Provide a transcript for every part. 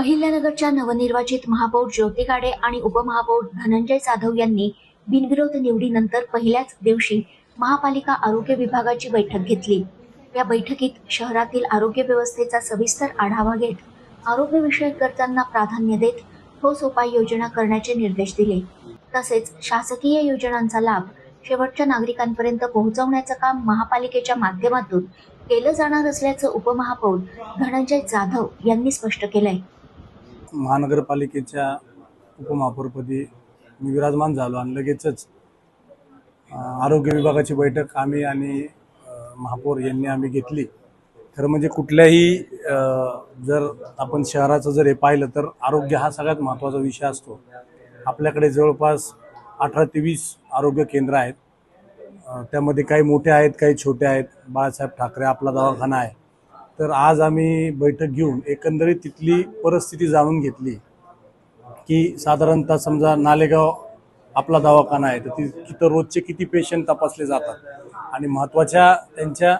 अहिल्यानगरच्या नवनिर्वाचित महापौर ज्योती गाडे आणि उपमहापौर धनंजय जाधव यांनी बिनविरोध निवडीनंतर पहिल्याच दिवशी महापालिका आरोग्य विभागाची बैठक घेतली. या बैठकीत शहरातील आरोग्य व्यवस्थेचा सविस्तर आढावा घेत आरोग्यविषयक गरजांना प्राधान्य देत ठोस उपाययोजना करण्याचे निर्देश दिले. तसेच शासकीय योजनांचा लाभ शेवटच्या नागरिकांपर्यंत पोहोचवण्याचं काम महापालिकेच्या माध्यमातून केलं जाणार असल्याचं उपमहापौर धनंजय जाधव यांनी स्पष्ट केलंय. महानगरपालिकेच्या उपमहापौरपदी मी विराजमान झालो आणि लगेचच आरोग्य विभागाची बैठक आम्ही आणि महापौर यांनी आम्ही घेतली. खरं म्हणजे कुठल्याही जर आपण शहराचं जर हे पाहिलं तर आरोग्य हा सगळ्यात महत्त्वाचा विषय असतो. आपल्याकडे जवळपास अठरा ते वीस आरोग्य केंद्र आहेत. त्यामध्ये काही मोठे आहेत काही छोटे आहेत. बाळासाहेब ठाकरे आपला दवाखाना आहे. तर आज आम्ही बैठक घेऊन एकंदरीत तिथली परिस्थिती जाणून घेतली की साधारणतः समजा नालेगाव आपला दवाखाना आहे तर ती तिथं रोजचे किती पेशंट तपासले जातात? आणि महत्त्वाच्या त्यांच्या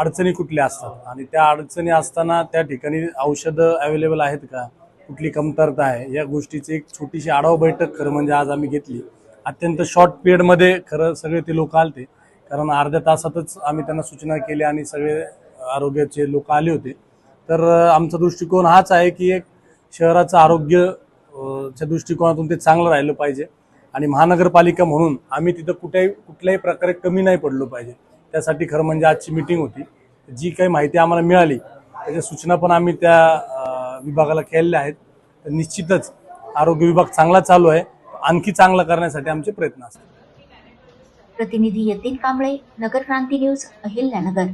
अडचणी कुठल्या असतात? आणि त्या अडचणी असताना त्या ठिकाणी औषधं अवेलेबल आहेत का? कुठली कमतरता आहे? या गोष्टीची एक छोटीशी आढावा बैठक खरं म्हणजे आज आम्ही घेतली. अत्यंत शॉर्ट पिरियडमध्ये खरं सगळे ते लोक आलते. कारण अर्ध्या तासातच आम्ही त्यांना सूचना केल्या आणि सगळे आरोग्याचे लोक आले होते. तर आमचा दृष्टिकोन हाच आहे की एक शहराचं आरोग्य च्या दृष्टिकोनातून ते चांगलं राहिलं पाहिजे. आणि महानगरपालिका म्हणून आम्ही तिथं कुठेही कुठल्याही प्रकारे कमी नाही पडलो पाहिजे. त्यासाठी खरं म्हणजे आजची मिटिंग होती. जी काही माहिती आम्हाला मिळाली त्याच्या सूचना पण आम्ही त्या विभागाला केलेल्या आहेत. तर निश्चितच आरोग्य विभाग चांगला चालू आहे. आणखी चांगला करण्यासाठी आमचे प्रयत्न असतात प्रतिनिधी यतीन कांबळे नगर क्रांती न्यूज अहिल्यानगर.